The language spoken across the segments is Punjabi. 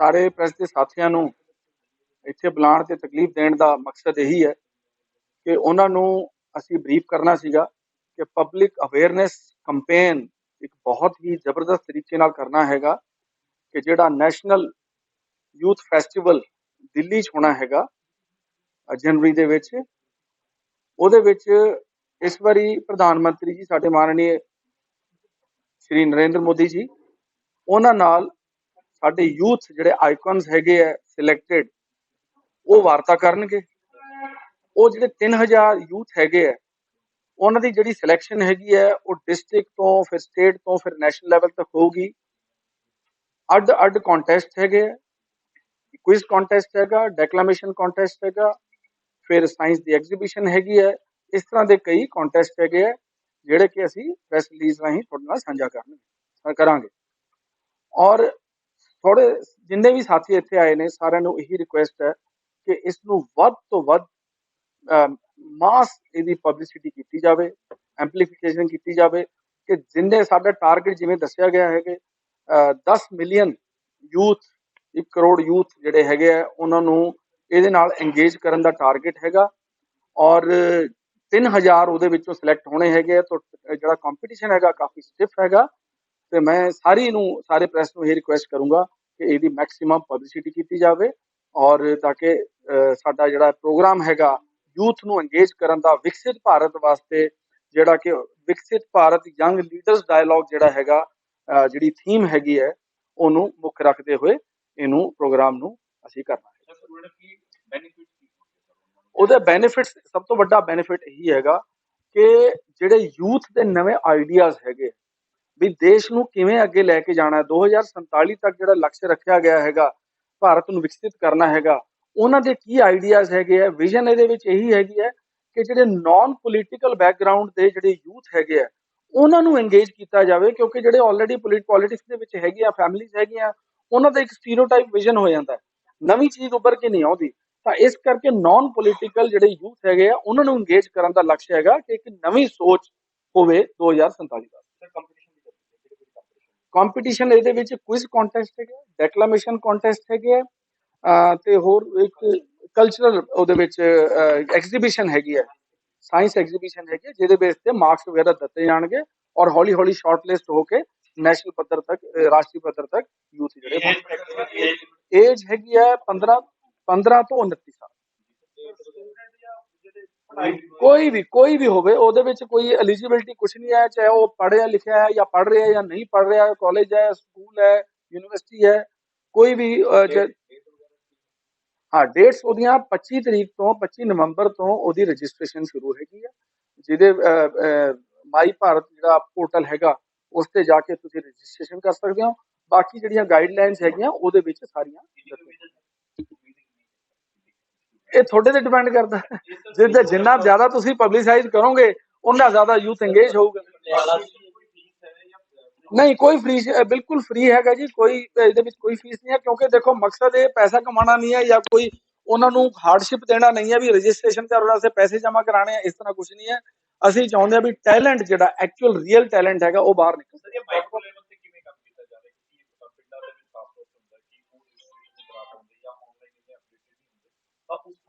ਸਾਰੇ ਪ੍ਰੈਸ ਦੇ ਸਾਥੀਆਂ ਨੂੰ ਇੱਥੇ ਬੁਲਾਉਣ ਤੇ ਤਕਲੀਫ ਦੇਣ ਦਾ ਮਕਸਦ ਇਹੀ ਹੈ ਕਿ ਉਹਨਾਂ ਨੂੰ ਅਸੀਂ ਬਰੀਫ ਕਰਨਾ ਸੀਗਾ ਕਿ ਪਬਲਿਕ ਅਵੇਅਰਨੈਸ ਕੈਂਪੇਨ ਇੱਕ ਬਹੁਤ ਹੀ ਜ਼ਬਰਦਸਤ ਤਰੀਕੇ ਨਾਲ ਕਰਨਾ ਹੈਗਾ ਕਿ ਜਿਹੜਾ ਨੈਸ਼ਨਲ ਯੂਥ ਫੈਸਟੀਵਲ ਦਿੱਲੀ 'ਚ ਹੋਣਾ ਹੈਗਾ ਜਨਵਰੀ ਦੇ ਵਿੱਚ, ਉਹਦੇ ਵਿੱਚ ਇਸ ਵਾਰੀ ਪ੍ਰਧਾਨ ਮੰਤਰੀ ਜੀ, ਸਾਡੇ ਮਾਨਨੀय ਸ਼੍ਰੀ ਨਰਿੰਦਰ ਮੋਦੀ ਜੀ, ਉਹਨਾਂ ਨਾਲ ਸਾਡੇ ਯੂਥ ਜਿਹੜੇ ਆਈਕਨਸ ਹੈਗੇ ਆ ਸਿਲੈਕਟਡ ਉਹ ਵਾਰਤਾ ਕਰਨਗੇ। ਉਹ ਜਿਹੜੇ 3000 ਯੂਥ ਹੈਗੇ ਆ, ਉਹਨਾਂ ਦੀ ਜਿਹੜੀ ਸਿਲੈਕਸ਼ਨ ਹੈਗੀ ਹੈ ਉਹ ਡਿਸਟ੍ਰਿਕਟ ਤੋਂ, ਫਿਰ ਸਟੇਟ ਤੋਂ, ਫਿਰ ਨੈਸ਼ਨਲ ਲੈਵਲ ਤੱਕ ਹੋਊਗੀ। ਅੱਡ ਅੱਡ ਕੰਟੈਸਟ ਹੈਗੇ ਆ। ਕੁਇਜ਼ ਕੰਟੈਸਟ ਹੈਗਾ ਡੈਕਲੇਮੇਸ਼ਨ ਕੰਟੈਸਟ ਹੈਗਾ, ਫਿਰ ਸਾਇੰਸ ਦੀ ਐਗਜ਼ੀਬਿਸ਼ਨ ਹੈਗੀ ਹੈ ਇਸ ਤਰ੍ਹਾਂ ਦੇ ਕਈ ਕੰਟੈਸਟ ਹੈਗੇ ਆ, ਜਿਹੜੇ ਕਿ ਅਸੀਂ ਪ੍ਰੈਸ ਰਿਲੀਜ਼ ਰਾਹੀਂ ਤੁਹਾਡੇ ਨਾਲ ਸਾਂਝਾ ਕਰਨਗੇ, ਕਰਾਂਗੇ। ਔਰ ਥੋੜੇ ਜਿੰਨੇ ਵੀ ਸਾਥੀ ਇੱਥੇ ਆਏ ਨੇ, ਸਾਰਿਆਂ ਨੂੰ ਇਹੀ ਰਿਕੁਐਸਟ ਹੈ ਕਿ ਇਸ ਨੂੰ ਵੱਧ ਤੋਂ ਵੱਧ ਮਾਸ ਇਹਦੀ ਪਬਲਿਸਿਟੀ ਕੀਤੀ ਜਾਵੇ ਐਂਪਲੀਫਿਕੇਸ਼ਨ ਕੀਤੀ ਜਾਵੇ ਕਿ ਜਿੰਨੇ ਸਾਡਾ ਟਾਰਗੇਟ ਜਿਵੇਂ ਦੱਸਿਆ ਗਿਆ ਹੈ ਕਿ 10 ਮਿਲੀਅਨ ਯੂਥ 1 ਕਰੋੜ ਯੂਥ ਜਿਹੜੇ ਹੈਗੇ ਆ, ਉਹਨਾਂ ਨੂੰ ਇਹਦੇ ਨਾਲ ਇੰਗੇਜ ਕਰਨ ਦਾ ਟਾਰਗੇਟ ਹੈਗਾ ਔਰ 3000 ਉਹਦੇ ਵਿੱਚੋਂ ਸਿਲੈਕਟ ਹੋਣੇ ਹੈਗੇ ਆ, ਤਾਂ ਜਿਹੜਾ ਕੰਪੀਟੀਸ਼ਨ ਹੈਗਾ ਕਾਫੀ ਸਟਿਫ ਹੈਗਾ ਤੇ ਮੈਂ ਸਾਰੀ ਨੂੰ ਸਾਰੇ ਪ੍ਰੈਸ ਨੂੰ ਇਹ ਰਿਕੁਐਸਟ ਕਰੂੰਗਾ ਕਿ ਇਹਦੀ ਮੈਕਸਿਮਮ ਪਬਲਿਸਿਟੀ ਕੀਤੀ ਜਾਵੇ ਔਰ ਤਾਂ ਕਿ ਸਾਡਾ ਜਿਹੜਾ ਪ੍ਰੋਗਰਾਮ ਹੈਗਾ ਯੂਥ ਨੂੰ ਇੰਗੇਜ ਕਰਨ ਦਾ ਵਿਕਸਿਤ ਭਾਰਤ ਵਾਸਤੇ ਜਿਹੜਾ ਕਿ ਵਿਕਸਿਤ ਭਾਰਤ ਯੰਗ ਲੀਡਰਸ ਡਾਇਲੌਗ ਜਿਹੜਾ ਹੈਗਾ ਜਿਹੜੀ ਥੀਮ ਹੈਗੀ ਹੈ ਉਹਨੂੰ ਮੁੱਖ ਰੱਖਦੇ ਹੋਏ ਇਹਨੂੰ ਪ੍ਰੋਗਰਾਮ ਨੂੰ ਅਸੀਂ ਕਰਨਾ ਹੈ। ਉਹਦੇ ਬੈਨੀਫਿਟਸ ਸਭ ਤੋਂ ਵੱਡਾ ਬੈਨੀਫਿਟ ਇਹੀ ਹੈਗਾ ਕਿ ਜਿਹੜੇ ਯੂਥ ਦੇ ਨਵੇਂ ਆਈਡੀਆਜ਼ ਹੈਗੇ ਵੀ ਦੇਸ਼ ਨੂੰ ਕਿਵੇਂ ਅੱਗੇ ਲੈ ਕੇ ਜਾਣਾ ਹੈ? 2047 ਤੱਕ ਜਿਹੜਾ ਲਕਸ਼ ਰੱਖਿਆ ਗਿਆ ਹੈਗਾ, ਭਾਰਤ ਨੂੰ ਵਿਕਸਿਤ ਕਰਨਾ ਹੈਗਾ, ਉਹਨਾਂ ਦੇ ਕੀ ਆਈਡੀਆਜ਼ ਹੈਗੇ ਆ ਵਿਜ਼ਨ ਇਹਦੇ ਵਿੱਚ ਇਹੀ ਹੈਗੀ ਹੈ ਕਿ ਜਿਹੜੇ ਨਾਨ ਪੋਲੀਟੀਕਲ ਬੈਕਗ੍ਰਾਉਂਡ ਦੇ ਜਿਹੜੇ ਯੂਥ ਹੈਗੇ ਆ ਉਹਨਾਂ ਨੂੰ ਇੰਗੇਜ ਕੀਤਾ ਜਾਵੇ, ਕਿਉਂਕਿ ਜਿਹੜੇ ਆਲਰੇਡੀ ਪੋਲਿਟਿਕਸ ਦੇ ਵਿੱਚ ਹੈਗੇ ਆ ਫੈਮਿਲੀਜ਼ ਹੈਗੀਆਂ, ਉਹਨਾਂ ਦਾ ਇੱਕ ਸਟੀਰੀਓਟਾਈਪ ਵਿਜ਼ਨ ਹੋ ਜਾਂਦਾ ਨਵੀਂ ਚੀਜ਼ ਉੱਭਰ ਕੇ ਨਹੀਂ ਆਉਂਦੀ। ਤਾਂ ਇਸ ਕਰਕੇ ਨਾਨ ਪੋਲੀਟੀਕਲ ਜਿਹੜੇ ਯੂਥ ਹੈਗੇ ਆ, ਉਹਨਾਂ ਨੂੰ ਇੰਗੇਜ ਕਰਨ ਦਾ ਲਕਸ਼ ਹੈਗਾ ਕਿ ਇੱਕ ਨਵੀਂ ਸੋਚ ਹੋਵੇ 2047 ਦਾ। ਕੰਪੀਟੀਸ਼ਨ ਇਹਦੇ ਵਿੱਚ ਕੁਇਜ਼ ਕੰਟੈਸਟ ਹੈਗਾ ਡੈਕਲੇਮੇਸ਼ਨ ਕੰਟੈਸਟ ਹੈਗੇ ਤੇ ਹੋਰ ਇੱਕ ਕਲਚਰਲ ਉਹਦੇ ਵਿੱਚ ਐਗਜ਼ੀਬਿਸ਼ਨ ਹੈਗੀ ਹੈ ਸਾਇੰਸ ਐਗਜ਼ੀਬਿਸ਼ਨ ਹੈਗੀ ਜਿਹਦੇ ਬੇਸ ਤੇ ਮਾਰਕਸ ਵਗੈਰਾ ਦਿੱਤੇ ਜਾਣਗੇ ਔਰ ਹੌਲੀ ਹੌਲੀ ਸ਼ਾਰਟਲਿਸਟ ਹੋ ਕੇ ਨੈਸ਼ਨਲ ਪੱਧਰ ਤੱਕ ਰਾਸ਼ਟਰੀ ਪੱਧਰ ਤੱਕ ਯੂਥ ਜਿਹੜੇ ਏਜ ਹੈਗੀ ਹੈ 15 15 ਤੋਂ 29 ਸਾਲ। ਕੋਈ ਵੀ ਕੋਈ ਵੀ ਹੋਵੇ ਉਹਦੇ ਵਿੱਚ ਕੋਈ ਐਲੀਜੀਬਿਲਟੀ ਕੁਝ ਨਹੀਂ ਹੈ ਚਾਹੇ ਉਹ ਪੜ੍ਹਿਆ ਲਿਖਿਆ ਹੈ ਜਾਂ ਪੜ੍ਹ ਰਿਹਾ ਹੈ ਜਾਂ ਨਹੀਂ ਪੜ੍ਹ ਰਿਹਾ ਕਾਲਜ ਹੈ ਸਕੂਲ ਹੈ ਯੂਨੀਵਰਸਿਟੀ ਹੈ ਕੋਈ ਵੀ ਹਾਂ ਡੇਟਸ ਉਹਦੀਆਂ 25 ਤਰੀਕ ਤੋਂ 25 ਨਵੰਬਰ ਤੋਂ ਉਹਦੀ ਰਜਿਸਟ੍ਰੇਸ਼ਨ ਸ਼ੁਰੂ ਹੈਗੀ ਹੈ ਜਿਹਦੇ ਮਾਈ ਭਾਰਤ ਜਿਹੜਾ ਪੋਰਟਲ ਹੈਗਾ ਉਸ ਤੇ ਜਾ ਕੇ ਤੁਸੀਂ ਰਜਿਸਟ੍ਰੇਸ਼ਨ ਕਰ ਸਕਦੇ ਹੋ ਬਾਕੀ ਜਿਹੜੀਆਂ ਗਾਈਡਲਾਈਨਸ ਹੈਗੀਆਂ ਉਹਦੇ ਵਿੱਚ ਸਾਰੀਆਂ। ਇਹ ਤੁਹਾਡੇ ਤੇ ਡਿਪੈਂਡ ਕਰਦਾ। ਜਿੱਦਾਂ ਜਿੰਨਾ ਜ਼ਿਆਦਾ ਤੁਸੀਂ ਪਬਲਿਸਾਈਜ਼ ਕਰੋਗੇ ਉਹਨਾਂ ਜ਼ਿਆਦਾ ਯੂਥ ਇੰਗੇਜ ਹੋਊਗਾ। ਨਹੀਂ, ਕੋਈ ਫੀਸ ਬਿਲਕੁਲ ਫ੍ਰੀ ਹੈਗਾ ਜੀ, ਕੋਈ ਇਹਦੇ ਵਿੱਚ ਕੋਈ ਫੀਸ ਨਹੀਂ ਹੈ, ਕਿਉਂਕਿ ਦੇਖੋ ਮਕਸਦ ਇਹ ਪੈਸਾ ਕਮਾਉਣਾ ਨਹੀਂ ਹੈ ਜਾਂ ਕੋਈ ਉਹਨਾਂ ਨੂੰ ਹਾਰਡਸ਼ਿਪ ਦੇਣਾ ਨਹੀਂ ਹੈ ਵੀ ਰਜਿਸਟ੍ਰੇਸ਼ਨ ਕਰਨ ਵਾਸਤੇ ਪੈਸੇ ਜਮ੍ਹਾਂ ਕਰਾਣੇ ਆ, ਇਸ ਤਰ੍ਹਾਂ ਕੁਝ ਨਹੀਂ ਹੈ। ਅਸੀਂ ਚਾਹੁੰਦੇ ਹਾਂ ਵੀ ਟੈਲੈਂਟ ਜਿਹੜਾ ਐਕਚੁਅਲ ਰੀਅਲ ਟੈਲੈਂਟ ਹੈਗਾ, ਉਹ ਬਾਹਰ ਨਿਕਲ।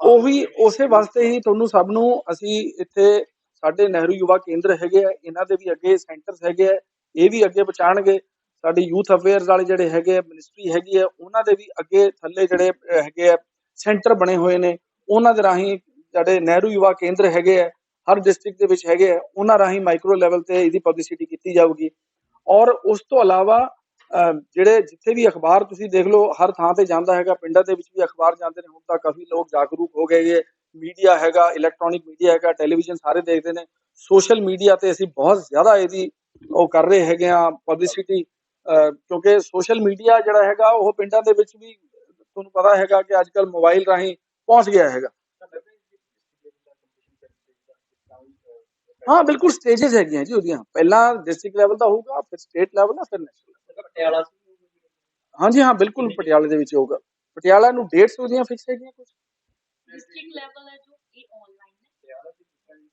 ਉਹੀ ਉਸੇ ਵਾਸਤੇ ਹੀ ਤੁਹਾਨੂੰ ਸਭ ਨੂੰ ਅਸੀਂ ਇੱਥੇ ਸਾਡੇ ਨਹਿਰੂ ਯੁਵਾ ਕੇਂਦਰ ਹੈਗੇ ਆ, ਇਹਨਾਂ ਦੇ ਵੀ ਅੱਗੇ ਸੈਂਟਰਸ ਹੈਗੇ ਆ, ਇਹ ਵੀ ਅੱਗੇ ਪਹੁੰਚਾਣਗੇ ਸਾਡੇ ਯੂਥ ਅਫੇਅਰਸ ਵਾਲੇ ਜਿਹੜੇ ਹੈਗੇ ਆ, ਮਿਨਿਸਟਰੀ ਹੈਗੀ ਆ, ਉਹਨਾਂ ਦੇ ਵੀ ਅੱਗੇ ਥੱਲੇ ਜਿਹੜੇ ਹੈਗੇ ਆ, ਸੈਂਟਰ ਬਣੇ ਹੋਏ ਨੇ, ਉਹਨਾਂ ਦੇ ਰਾਹੀਂ ਜਿਹੜੇ ਨਹਿਰੂ ਯੁਵਾ ਕੇਂਦਰ ਹੈਗੇ ਆ, ਹਰ ਡਿਸਟ੍ਰਿਕਟ ਦੇ ਵਿੱਚ ਹੈਗੇ ਆ, ਉਹਨਾਂ ਰਾਹੀਂ ਮਾਈਕਰੋ ਲੈਵਲ ਤੇ ਇਹਦੀ ਪਬਲਿਸਿਟੀ ਕੀਤੀ ਜਾਊਗੀ। ਔਰ ਉਸ ਤੋਂ ਇਲਾਵਾ ਜਿਹੜੇ ਜਿੱਥੇ ਵੀ ਅਖਬਾਰ ਤੁਸੀਂ ਦੇਖ ਲਓ, ਹਰ ਥਾਂ ਤੇ ਜਾਂਦਾ ਹੈਗਾ। ਪਿੰਡਾਂ ਦੇ ਵਿੱਚ ਵੀ ਅਖਬਾਰ ਜਾਂਦੇ ਨੇ। ਹੁਣ ਤਾਂ ਕਾਫੀ ਲੋਕ ਜਾਗਰੂਕ ਹੋ ਗਏ ਨੇ ਮੀਡੀਆ ਹੈਗਾ ਇਲੈਕਟ੍ਰੋਨਿਕ ਮੀਡੀਆ ਹੈਗਾ ਟੈਲੀਵਿਜ਼ਨ ਸਾਰੇ ਦੇਖਦੇ ਨੇ। ਸੋਸ਼ਲ ਮੀਡੀਆ ਤੇ ਅਸੀਂ ਬਹੁਤ ਜ਼ਿਆਦਾ ਇਹਦੀ ਉਹ ਕਰ ਰਹੇ ਹੈਗੇ ਆ ਪਬਲਿਸਿਟੀ ਕਿਉਂਕਿ ਸੋਸ਼ਲ ਮੀਡੀਆ ਜਿਹੜਾ ਹੈਗਾ, ਉਹ ਪਿੰਡਾਂ ਦੇ ਵਿੱਚ ਵੀ ਤੁਹਾਨੂੰ ਪਤਾ ਹੈਗਾ ਕਿ ਅੱਜ ਕੱਲ ਮੋਬਾਈਲ ਰਾਹੀਂ ਪਹੁੰਚ ਗਿਆ ਹੈਗਾ। ਹਾਂ, ਬਿਲਕੁਲ ਸਟੇजेस ਹੈਗੀਆਂ ਜੀ ਉਹਦੀਆਂ। ਪਹਿਲਾਂ ਡਿਸਟ੍ਰਿਕਟ ਲੈਵਲ ਦਾ ਹੋਊਗਾ, ਫਿਰ ਸਟੇਟ ਲੈਵਲ ਦਾ ਫਿਰ ਨੈਸ਼ਨਲ ਪਟਿਆਲਾ ਹਾਂਜੀ ਹਾਂ ਬਿਲਕੁਲ ਪਟਿਆਲੇ ਦੇ ਵਿੱਚ ਹੋਊਗਾ। ਪਟਿਆਲਾ ਨੂੰ 150 ਦੀਆਂ ਫਿਕਸ ਹੈਗੀਆਂ ਕੁਝ ਡਿਸਟ੍ਰਿਕਟ ਲੈਵਲ ਹੈ ਜੋ ਇਹ ਆਨਲਾਈਨ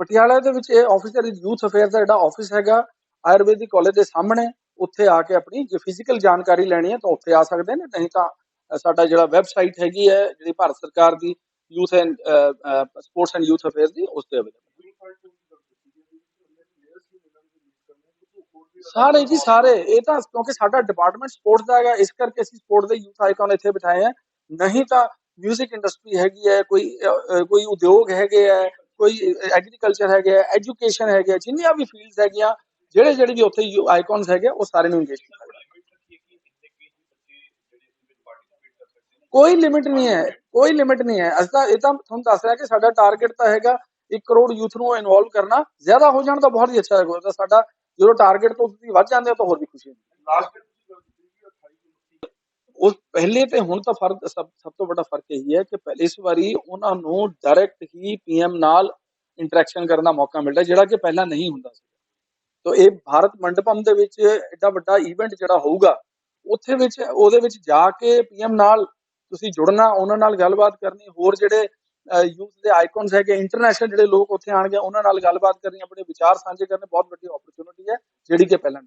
ਪਟਿਆਲਾ ਦੇ ਵਿੱਚ? ਇਹ ਆਫੀਸਰ ਯੂਥ ਅਫੇਅਰ ਦਾ ਜਿਹੜਾ ਆਫਿਸ ਹੈਗਾ ਆਯੁਰਵੈਦਿਕ ਕਾਲਜ ਦੇ ਸਾਹਮਣੇ ਉੱਥੇ ਆ ਕੇ ਆਪਣੀ ਜੇ ਫਿਜ਼ੀਕਲ ਜਾਣਕਾਰੀ ਲੈਣੀ ਹੈ ਤਾਂ ਉੱਥੇ ਆ ਸਕਦੇ ਨੇ ਨਹੀਂ ਤਾਂ ਸਾਡਾ ਜਿਹੜਾ ਵੈਬਸਾਈਟ ਹੈਗੀ ਹੈ ਜਿਹੜੀ ਭਾਰਤ ਸਰਕਾਰ ਦੀ youth and sports and youth affair ਦੀ ਉਸ ਤੇ ਅਵੇਲੇਬਲ ਸਾਰੇ ਜੀ ਸਾਰੇ ਇਹ ਤਾਂ ਕਿਉਂਕਿ ਸਾਡਾ ਡਿਪਾਰਟਮੈਂਟ ਸਪੋਰਟਸ ਦਾ ਹੈਗਾ ਇਸ ਕਰਕੇ ਅਸੀਂ ਸਪੋਰਟ ਦੇ ਯੂਥ ਆਈਕਨ ਇੱਥੇ ਬਿਠਾਏ ਆ ਨਹੀਂ ਤਾਂ 뮤직 ਇੰਡਸਟਰੀ ਹੈਗੀ ਹੈ ਕੋਈ ਅ, ਅ, ਕੋਈ ਉਦਯੋਗ ਹੈਗੇ ਹੈ ਕੋਈ ਐਗਰੀਕਲਚਰ ਹੈਗਾ ਐਜੂਕੇਸ਼ਨ ਹੈਗਾ ਜਿੰਨੀਆਂ ਵੀ ਫੀਲਡਸ ਹੈਗੀਆਂ ਜਿਹੜੇ ਜਿਹੜੇ ਵੀ ਉੱਥੇ ਆਈਕਨਸ ਹੈਗੇ ਉਹ ਸਾਰੇ ਨੂੰ ਇੰਗੇਜ ਕੀਤਾ ਜਾਏਗਾ ਕੋਈ ਲਿਮਿਟ ਨਹੀਂ ਹੈ ਕੋਈ ਲਿਮਿਟ ਨਹੀਂ ਹੈ ਅਸੀਂ ਤਾਂ ਇਹ ਤਾਂ ਤੁਹਾਨੂੰ ਦੱਸ ਰਿਹਾ ਕਿ ਸਾਡਾ ਟਾਰਗੇਟ ਤਾਂ ਹੈਗਾ 1 ਕਰੋੜ ਯੂਥ ਨੂੰ ਇਨਵੋਲਵ ਕਰਨਾ ਜ਼ਿਆਦਾ ਹੋ ਜਾਣ ਤਾਂ ਬਹੁਤ ਹੀ ਅੱਛਾ ਹੋਏਗਾ ਸਾਡਾ ਜਦੋਂ ਟਾਰਗੇਟ ਤੋਂ ਤੁਸੀਂ ਵੱਧ ਜਾਂਦੇ ਹੋ ਤਾਂ ਹੋਰ ਵੀ ਖੁਸ਼ੀ ਹੁੰਦੀ ਲਾਸਟ ਉਸ ਪਹਿਲੇ ਤੇ ਹੁਣ ਤਾਂ ਫ਼ਰਕ ਸਭ ਸਭ ਤੋਂ ਵੱਡਾ ਫ਼ਰਕ ਇਹੀ ਹੈ ਕਿ ਪਹਿਲੇ ਇਸ ਵਾਰੀ ਉਹਨਾਂ ਨੂੰ ਡਾਇਰੈਕਟ ਹੀ ਪੀਐਮ ਨਾਲ ਇੰਟਰੈਕਸ਼ਨ ਕਰਨ ਦਾ ਮੌਕਾ ਮਿਲਦਾ ਜਿਹੜਾ ਕਿ ਪਹਿਲਾਂ ਨਹੀਂ ਹੁੰਦਾ ਸੀ। ਤੋ ਇਹ ਭਾਰਤ ਮੰਡਪਮ ਦੇ ਵਿੱਚ ਐਡਾ ਵੱਡਾ ਇਵੈਂਟ ਜਿਹੜਾ ਹੋਊਗਾ ਉੱਥੇ ਵਿੱਚ ਉਹਦੇ ਵਿੱਚ ਜਾ ਕੇ ਪੀਐਮ ਨਾਲ ਤੁਸੀਂ ਜੁੜਨਾ ਉਹਨਾਂ ਨਾਲ ਗੱਲਬਾਤ ਕਰਨੀ ਹੋਰ ਜਿਹੜੇ ਯੂਥ ਦੇ ਆਈਕਨਸ ਹੈਗੇ ਇੰਟਰਨੈਸ਼ਨਲ ਜਿਹੜੇ ਲੋਕ ਉੱਥੇ ਆਣਗੇ ਉਹਨਾਂ ਨਾਲ ਗੱਲਬਾਤ ਕਰਨੀ, ਆਪਣੇ ਵਿਚਾਰ ਸਾਂਝੇ ਕਰਨੇ ਬਹੁਤ ਵੱਡੀ ਓਪਰਚੁਨਿਟੀ ਹੈ, ਜਿਹੜੀ ਕਿ ਪਹਿਲਾਂ